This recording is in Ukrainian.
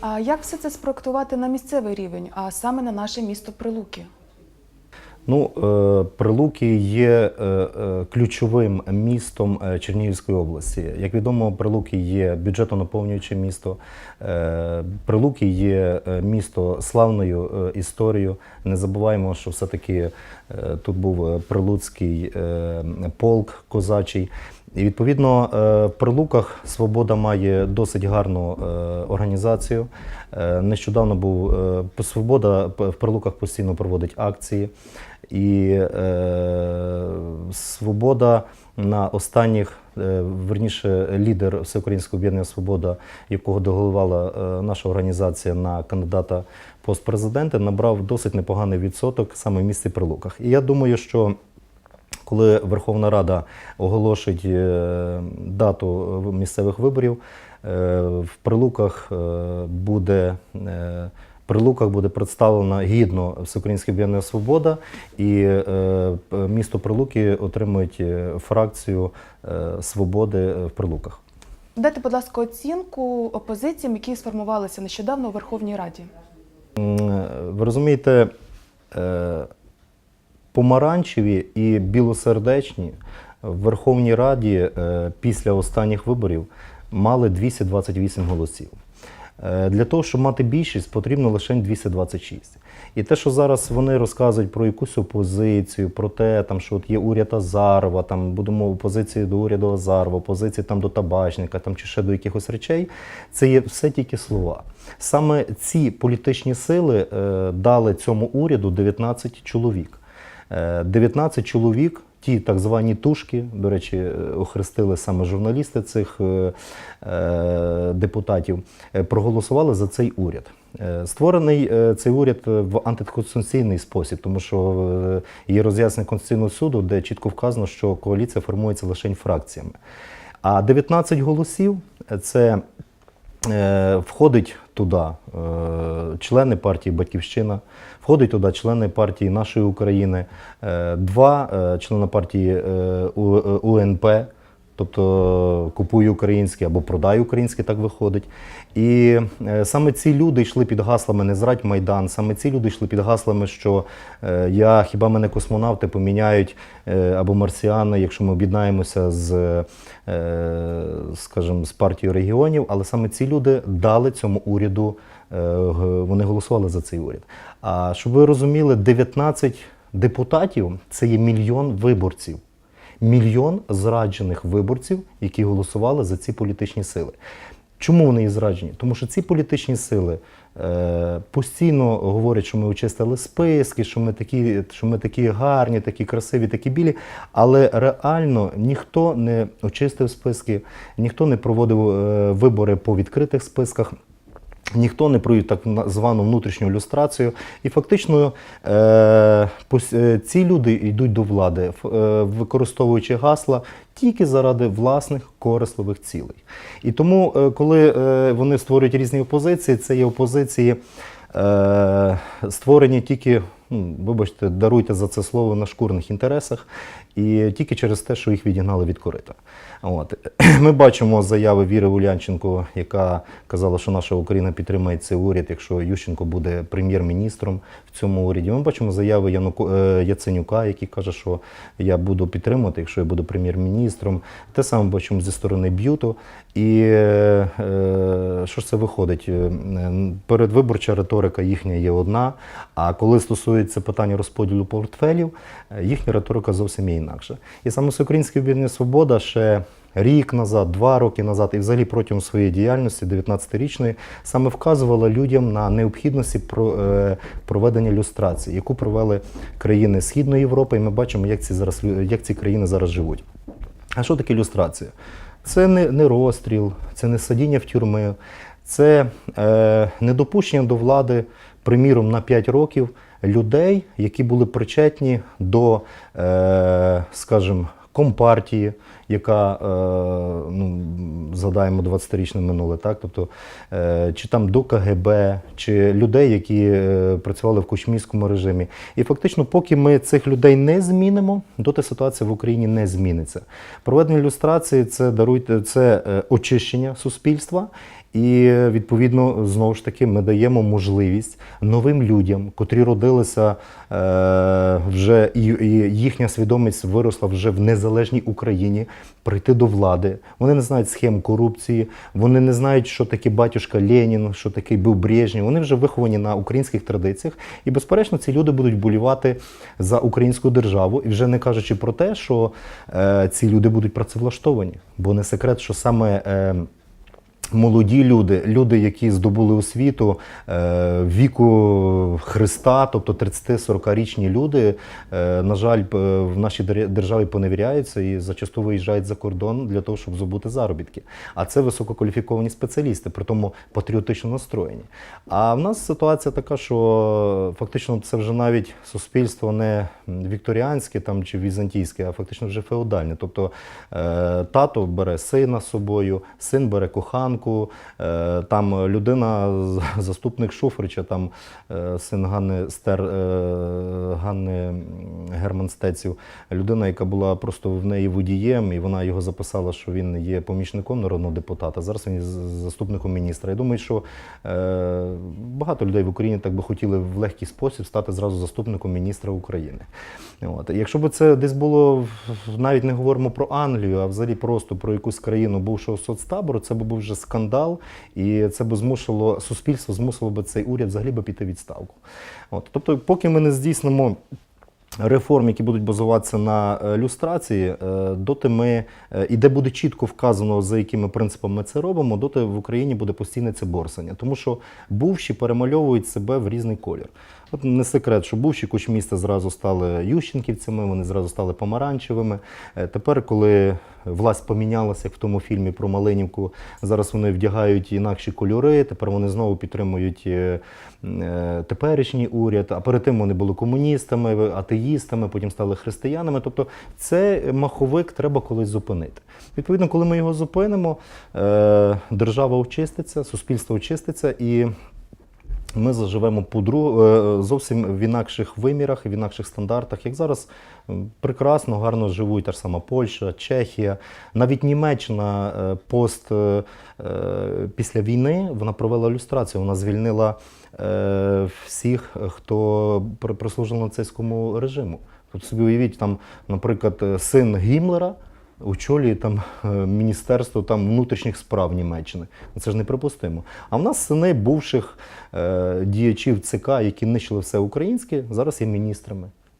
А як все це спроектувати на місцевий рівень, а саме на наше місто Прилуки? Ну, е, Прилуки є е, е, ключовим містом Чернігівської області. Як відомо, Прилуки є бюджетонаповнююче місто. Е, Прилуки є місто славною історією. Не забуваємо, що все-таки тут був Прилуцький полк козачий. І відповідно е, в Прилуках Свобода має досить гарну е, організацію. Е, Нещодавно був Свобода в Прилуках постійно проводить акції. І Свобода на останніх, верніше, лідер Всеукраїнського об'єднання Свобода, якого делегувала е, наша організація на кандидата пост президента, набрав досить непоганий відсоток саме в місті Прилуках. І я думаю, що коли Верховна Рада оголошить е, дату місцевих виборів, е, в Прилуках е, буде. е, Прилуках буде представлена гідно Всеукраїнське об'єднання Свобода, і е, місто Прилуки отримують е, фракцію е, свободи в Прилуках. Дайте, будь ласка, оцінку опозиціям, які сформувалися нещодавно у Верховній Раді. Ви розумієте, е, помаранчеві і білосердечні в Верховній Раді е, після останніх виборів мали 228 голосів. Е, Для того, щоб мати більшість, потрібно лише 226. І те, що зараз вони розказують про якусь опозицію, про те, там, що от є уряд Азарова, там будемо опозиції до уряду Азарова, опозиції там, до табачника там, чи ще до якихось речей, це є все тільки слова. Саме ці політичні сили е, дали цьому уряду 19 чоловік. Е, 19 чоловік, ті так звані тушки, до речі, е, охрестили саме журналісти цих е, е, депутатів, проголосували за цей уряд. Створений цей уряд в антиконституційний спосіб, тому що є роз'яснення Конституційного суду, де чітко вказано, що коаліція формується лише фракціями. А 19 голосів це Входить туди е, члени партії Батьківщина, входить туди члени партії нашої України, е, два е, члени партії е, е, УНП, тобто купуй українське або продай українське, так виходить. І е, саме ці люди йшли під гаслами Не зрадь Майдан, саме ці люди йшли під гаслами, що е, я хіба мене космонавти поміняють е, або марсіани, якщо ми об'єднаємося з, скажімо, з партією регіонів. Але саме ці люди дали цьому уряду, вони голосували за цей уряд. А щоб ви розуміли, 19 депутатів це є мільйон виборців мільйон зраджених виборців, які голосували за ці політичні сили. Чому вони і зраджені? Тому що ці політичні сили е, постійно говорять, що ми очистили списки, що ми такі, що ми такі гарні, такі красиві, такі білі. Але реально ніхто не очистив списки, ніхто не проводив е, вибори по відкритих списках. Ніхто не провів так звану внутрішню люстрацію. І фактично е, е, ці люди йдуть до влади, е, використовуючи гасла тільки заради власних корисливих цілей. І тому, коли вони створюють різні опозиції, це є опозиції, створені тільки, ну, вибачте, даруйте за це слово на шкурних інтересах, і тільки через те, що їх відігнали від корита. От. Ми бачимо заяви Віри Улянченко, яка казала, що наша Україна підтримає цей уряд, якщо Ющенко буде прем'єр-міністром в цьому уряді. Ми бачимо заяви Януко, е, Яценюка, який каже, що я буду підтримувати, якщо я буду прем'єр-міністром. Те саме бачимо зі сторони Б'юту. І е, е, що ж це виходить? Передвиборча риторика їхня є одна. А коли стосується питання розподілу портфелів, е, їхня риторика зовсім є інакша. І саме Всеукраїнське об'єднання Свобода ще рік назад, два роки назад, і взагалі протягом своєї діяльності, 19-річної, саме вказувала людям на необхідності е, проведення люстрації, яку провели країни Східної Європи, і ми бачимо, як ці, зараз, як ці країни зараз живуть. А що таке люстрація? Це не, не розстріл, це не садіння в тюрми, це е, недопущення до влади, приміром, на 5 років людей, які були причетні до, е, скажімо, компартії, яка, е, ну, згадаємо 20-річне минуле, так? тобто, е, чи там до КГБ, чи людей, які працювали в кучмівському режимі. І фактично, поки ми цих людей не змінимо, доти ситуація в Україні не зміниться. Проведення ілюстрації це даруйте це очищення суспільства. І відповідно знову ж таки ми даємо можливість новим людям, котрі родилися е, вже і, і їхня свідомість виросла вже в незалежній Україні, прийти до влади. Вони не знають схем корупції, вони не знають, що таке батюшка Ленін, що такий був Брежнєв. Вони вже виховані на українських традиціях. І безперечно, ці люди будуть болівати за українську державу. І вже не кажучи про те, що е, ці люди будуть працевлаштовані, бо не секрет, що саме. Е, Молоді люди, люди, які здобули освіту е, віку Христа, тобто 30-40-річні люди, е, на жаль, в нашій дер- державі поневіряються і зачасту виїжджають за кордон для того, щоб здобути заробітки. А це висококваліфіковані спеціалісти, при тому патріотично настроєні. А в нас ситуація така, що фактично це вже навіть суспільство не вікторіанське там чи візантійське, а фактично вже феодальне. Тобто е, тато бере сина з собою, син бере коханку, е, там людина, заступник Шуфрича, там е, син Ганни Стер, е, Ганни Герман Стеців, людина, яка була просто в неї водієм, і вона його записала, що він є помічником народного депутата. Зараз він є заступником міністра. Я думаю, що багато людей в Україні так би хотіли в легкий спосіб стати зразу заступником міністра України. От. Якщо б це десь було, навіть не говоримо про Англію, а взагалі просто про якусь країну бувшого соцтабору, це б був вже скандал, і це б змусило суспільство, змусило б цей уряд взагалі би піти відставку. От. Тобто, поки ми не здійснимо. Реформ, які будуть базуватися на е, люстрації, е, доти ми е, і де буде чітко вказано, за якими принципами ми це робимо, доти в Україні буде постійне це борсання. Тому що бувші перемальовують себе в різний колір. От не секрет, що бувші кучміста зразу стали ющенківцями, вони зразу стали помаранчевими. Е, Тепер, коли власть помінялася, як в тому фільмі про Малинівку, зараз вони вдягають інакші кольори, тепер вони знову підтримують е, е, теперішній уряд, а перед тим вони були комуністами, атеїстами, потім стали християнами. Тобто це маховик треба колись зупинити. Відповідно, коли ми його зупинимо, держава очиститься, суспільство очиститься і ми заживемо подру... е, зовсім в інакших вимірах в інакших стандартах. Як зараз прекрасно, гарно живуть та ж сама Польща, Чехія, навіть Німеччина е, пост е, після війни вона провела люстрацію. Вона звільнила всіх, хто при- прислужив нацистському режиму. Тобто собі уявіть, там, наприклад, син Гімлера очолює там е, Міністерство там, внутрішніх справ Німеччини. Це ж неприпустимо. А в нас сини бувших е, діячів ЦК, які нищили все українське, зараз є міністрами.